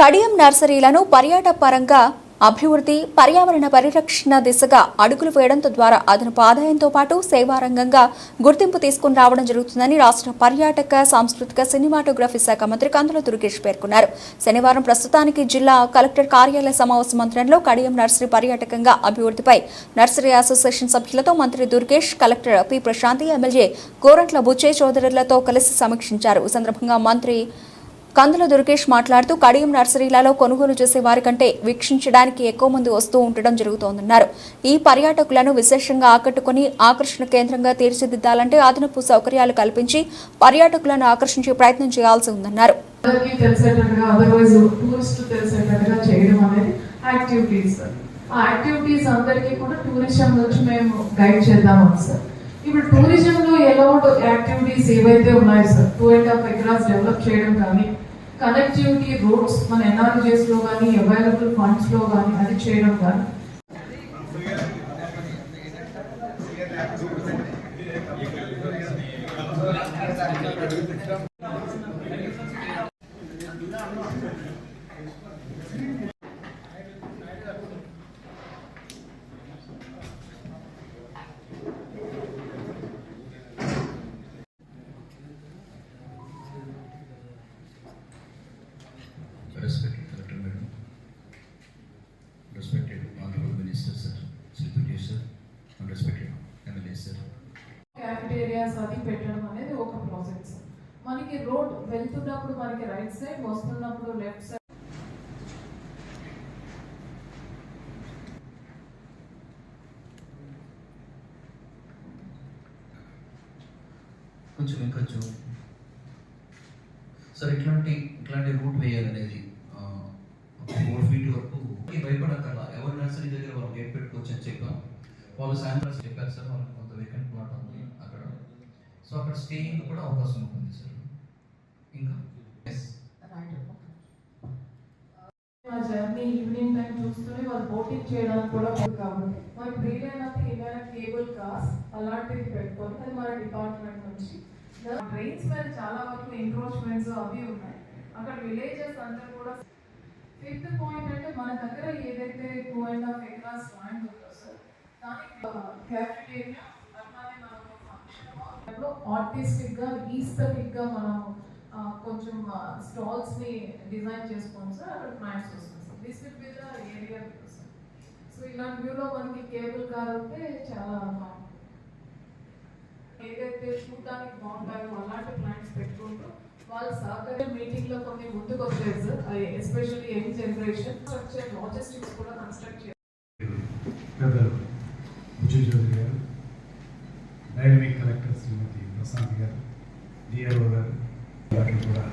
కడియం నర్సరీలను పర్యాటక పరంగా అభివృద్ధి పర్యావరణ పరిరక్షణ దిశగా అడుగులు వేయడం ద్వారా అదనపు ఆదాయంతో పాటు సేవారంగంగా గుర్తింపు తీసుకుని రావడం జరుగుతుందని రాష్ట్ర పర్యాటక సాంస్కృతిక సినిమాటోగ్రఫీ శాఖ మంత్రి కందుల దుర్గేష్ పేర్కొన్నారు. శనివారం ప్రస్తుతానికి జిల్లా కలెక్టర్ కార్యాలయ సమావేశ మందిరంలో కడియం నర్సరీ పర్యాటకంగా అభివృద్ధిపై నర్సరీ అసోసియేషన్ సభ్యులతో మంత్రి Durgesh collector P Prashanti MLA Korantla బుచ్చే చౌదరులతో కలిసి సమీక్షించారు. ఈ సందర్భంగా మంత్రి కందుల దుర్గేష్ మాట్లాడుతూ కడియం నర్సరీలలో కొనుగోలు చేసే వారి కంటే వీక్షించడానికి ఎక్కువ మంది వస్తూ ఉండడం జరుగుతోందన్నారు. ఈ పర్యాటకులను విశేషంగా ఆకట్టుకుని ఆకర్షణ కేంద్రంగా తీర్చిదిద్దాలంటే అదనపు సౌకర్యాలు కల్పించి పర్యాటకులను ఆకర్షించే ప్రయత్నం చేయాల్సి ఉందన్నారు. యాక్టివిటీస్ అందరికీ కూడా టూరిజం నుంచి మేము గైడ్ చేద్దామని సార్. ఇప్పుడు టూరిజం లో ఎలౌడ్ యాక్టివిటీస్ ఏవైతే ఉన్నాయో sir two and half acres develop చేయడం కానీ కనెక్టివిటీ రోడ్స్ మన ఎన్ఆర్జీఎస్లో కానీ అవైలబుల్ ఫండ్స్లో కానీ అది చేయడం కానీ. అది పెట్టడం అనేది ఒక ప్రాజెక్ట్ మనకి రోడ్ వెళ్తున్నప్పుడు మనకి రైట్ సైడ్ వస్తున్నప్పుడు లెఫ్ట్ సైడ్. కొంచెం ఇంకొంచెం సార్ ఇట్లాంటి ఇట్లాంటి రూట్ వేయాలనేది ఫోర్ ఫీట్ వరకు. ఈ భయపడక్కర్లా. ఎవరి నర్సరీ దగ్గర వాళ్ళు గేట్ పెట్టుకోవచ్చు అని చెప్పాం. వాళ్ళు సాయంత్రం చెప్పారు సార్ వాళ్ళకి కొంత వేకెంట్ ప్లాట్ ఉంది. సో అక్కడ స్టేయింగ్ కూడా అవకాశం ఉంటుంది సార్. ఇంకా? ఎస్ మా జర్నీ ఈవినింగ్ టైం చూస్తూనే వాళ్ళు బోటింగ్ చేయడానికి కూడా కాబట్టి. మనకి వీలైనంత ఏమైనా కేబుల్ కార్స్ అలాంటివి పెట్టుకొని అది మన డిపార్ట్మెంట్ నుంచి. ట్రైన్స్ మీద చాలా వరకు ఎంక్రోచ్మెంట్స్ అవి ఉన్నాయి. అక్కడ విలేజెస్ అందరూ కూడా ఫిఫ్త్ పాయింట్ అంటే మన దగ్గర ఏదైతే two and half acres land ఉందో సార్ దానికి uh, క్యాఫిటేరియా ఆర్టిస్టిక్గా ఈస్థెటిక్గా మనం కొంచెం స్టాల్స్ని డిజైన్ చేసుకోండి సార్ అక్కడ ప్లాంట్స్ వస్తుంది sir. This will be the area sir so ఇలాంటి వ్యూలో మనకి కేబుల్ కార్ ఉంటే చాలా బాగుంటుంది. ఏదైతే చూడటానికి బాగుంటాయో అలాంటి ప్లాంట్స్ పెట్టుకుంటూ వాళ్ళు సహకార మీటింగ్లో కొన్ని ముందుకు వచ్చాయి sir especially young generation structure logistics కూడా కన్స్ట్రక్ట్ చేయాలి పెద్దలు బుజ్జు చౌదరి గారు డైనమిక్ శ్రీమతి ప్రశాంత్ గారు డిఆర్ఓ గారు వారికి కూడా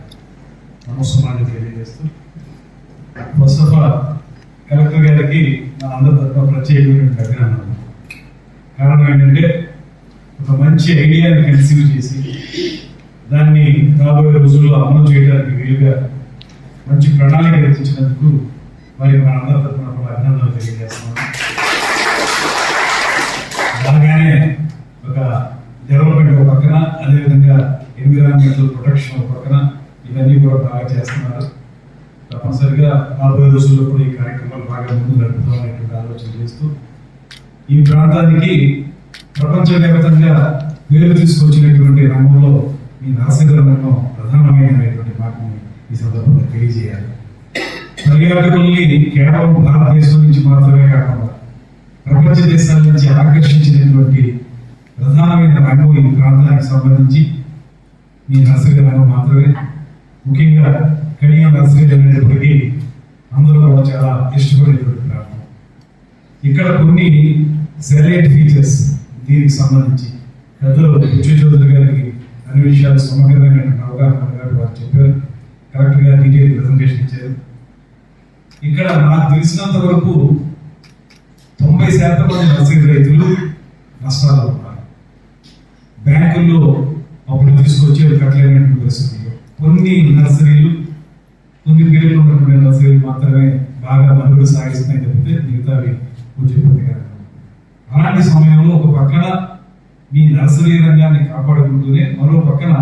నమస్కారాలు తెలియజేస్తూ ఫస్ట్ ఆఫ్ ఆల్ కలెక్టర్ గారికి నా అందరి తరఫున ప్రత్యేకమైనటువంటి అభినందనలు. కారణం ఏంటంటే ఒక మంచి ఐడియాని కన్సీవ్ చేసి దాన్ని రాబోయే రోజుల్లో అమలు చేయడానికి వీలుగా మంచి ప్రణాళిక రచించినందుకు మరి మన అందరి తరఫున కూడా అభినందనలు తెలియజేస్తున్నాను. అలాగానే ఒక డెవలప్మెంట్ ఒక పక్కన అదేవిధంగా ఎన్విరాన్మెంటల్ ప్రొటెక్షన్ ఒక పక్కన ఇవన్నీ కూడా బాగా చేస్తున్నారు తప్పనిసరిగా రాబోయే రోజుల్లో కూడా ఈ కార్యక్రమాలు బాగా ముందు నడుపుతామనేటువంటి ఆలోచన చేస్తూ ఈ ప్రాంతానికి ప్రపంచవ్యాప్తంగా పేరు తీసుకొచ్చినటువంటి రంగంలో ఈ నరసింహ ప్రధానమైనటువంటి మాటని ఈ సందర్భంగా తెలియజేయాలి. పర్యాటకుల్ని కేవలం భారతదేశం నుంచి మాత్రమే కాకుండా ప్రపంచ దేశాల నుంచి ఆకర్షించినటువంటి ప్రధానమైన రంగం ఈ ప్రాంతానికి సంబంధించి మీ నర్సరీ రంగం మాత్రమే. ముఖ్యంగా కడియం నర్సరీ జరిగినప్పటికీ అందరూ కూడా చాలా ఇష్టపడేటువంటి ప్రాంతం ఇక్కడ కొన్ని సెలెక్ట్ ఫీచర్స్ దీనికి సంబంధించి పెద్దలు బుచ్చు చౌదరి గారికి అన్ని విషయాలు సమగ్రమైనటువంటి అవగాహన గారు వారు చెప్పారు. కరెక్ట్గా డీటెయిల్ ప్రజెంటేషన్ ఇచ్చారు. ఇక్కడ నాకు తెలిసినంత వరకు తొంభై శాతం మంది నర్సరీ రైతులు నష్టాలు ఉన్నారు. బ్యాంకుల్లో అప్పుడు తీసుకొచ్చి కట్టలేనటువంటి పరిస్థితి. కొన్ని నర్సరీలు కొన్ని పేర్లు ఉన్నటువంటి నర్సరీలు మాత్రమే బాగా మనుగడ సాగిస్తున్నాయి తప్పితే మిగతావి పూజపతిగా అలాంటి సమయంలో ఒక పక్కన మీ నర్సరీ రంగాన్ని కాపాడుకుంటూనే మరో పక్కన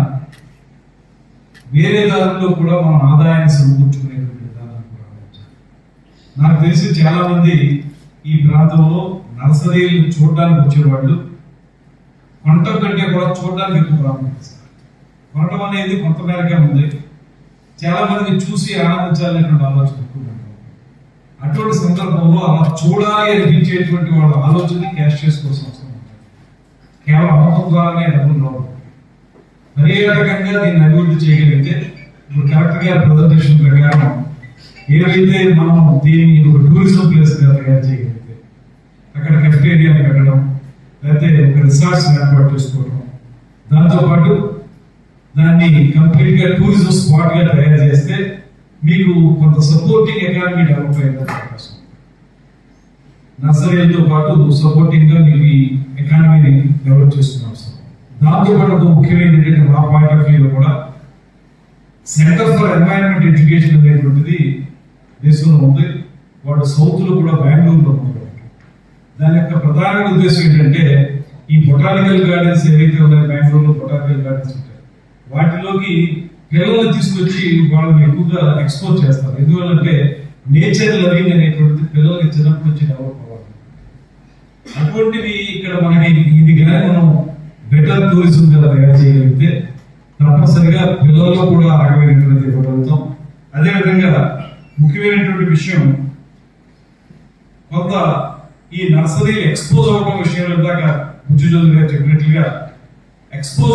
వేరే దారుల్లో కూడా మనం ఆదాయాన్ని సమకూర్చుకునేటువంటి విధానాన్ని కూడా నాకు తెలిసి చాలా మంది ఈ ప్రాంతంలో నర్సరీలు చూడడానికి వచ్చేవాళ్ళు పంట కంటే కూడా చూడడానికి ఎక్కువ ప్రారంభిస్తారు కొనటం అనేది కొంత మేరకే ఉంది. చాలా మందికి చూసి ఆనందించాలనేటువంటి ఆలోచన ఎక్కువ అటువంటి సందర్భంలో అలా చూడాలి అనిపించేటువంటి వాళ్ళ ఆలోచన క్యాష్ చేసుకోవాల్సిన అవసరం కేవలం అమ్మకం ద్వారానే డబ్బులు రావు. పర్యాటకంగా దీన్ని అభివృద్ధి చేయగలిగితే ఇప్పుడు కరెక్ట్గా ప్రజెంటేషన్ ప్రకారం ఏవైతే మనం దీన్ని ఒక టూరిజం ప్లేస్గా తయారు చేయగలిగితే అక్కడ కెఫ్టేరియా పెట్టడం లేకపోతే ఒక రిసార్ట్స్ ఏర్పాటు చేసుకోవడం దాంతో పాటు దాన్ని కంప్లీట్గా టూరిజం స్పాట్గా తయారు చేస్తే మీకు కొంత సపోర్టింగ్ ఎకానమీ డెవలప్ అయ్యే అవకాశం నర్సరీలతో పాటు సపోర్టింగ్గా మీకు ఈ ఎకానమీని డెవలప్ చేసుకునే అవసరం దాంతో పాటు ఒక ముఖ్యమైనది ఏంటంటే మా పాయింట్ ఆఫ్ వ్యూలో కూడా సెంటర్ ఫర్ ఎన్వైరన్మెంట్ ఎడ్యుకేషన్ అనేటువంటిది దేశంలో ఉంది. వాడు సౌత్లో కూడా బెంగళూరులో ఉంది. దాని యొక్క ప్రధాన ఉద్దేశం ఏంటంటే ఈ బొటానికల్ గార్డెన్స్ ఏవైతే ఉన్నాయో బెంగళూరులో బొటానికల్ గార్డెన్స్ ఉంటాయి వాటిలోకి పిల్లల్ని తీసుకొచ్చి వాళ్ళని ఎక్కువగా ఎక్స్పోజ్ చేస్తారు. ఎందువల్లంటే నేచర్ లవింగ్ అనేటువంటిది పిల్లలకి చిన్నప్పటి నుంచి డెవలప్ అవ్వాలి అటువంటివి ఇక్కడ మనకి ఇది కానీ మనం బెటర్ టూరిజం గా తయారు చేయగలిగితే తప్పనిసరిగా పిల్లల్లో కూడా ఆ రకమైనటువంటి ఇవ్వగలుగుతాం అదేవిధంగా ముఖ్యమైనటువంటి విషయం కొంత ఈ నర్సరీ ఎక్స్పోజ్ అవ్వడం విషయంలో ఇందాక బుజ్జు గారు చెప్పినట్లుగా ఎక్స్పోజ్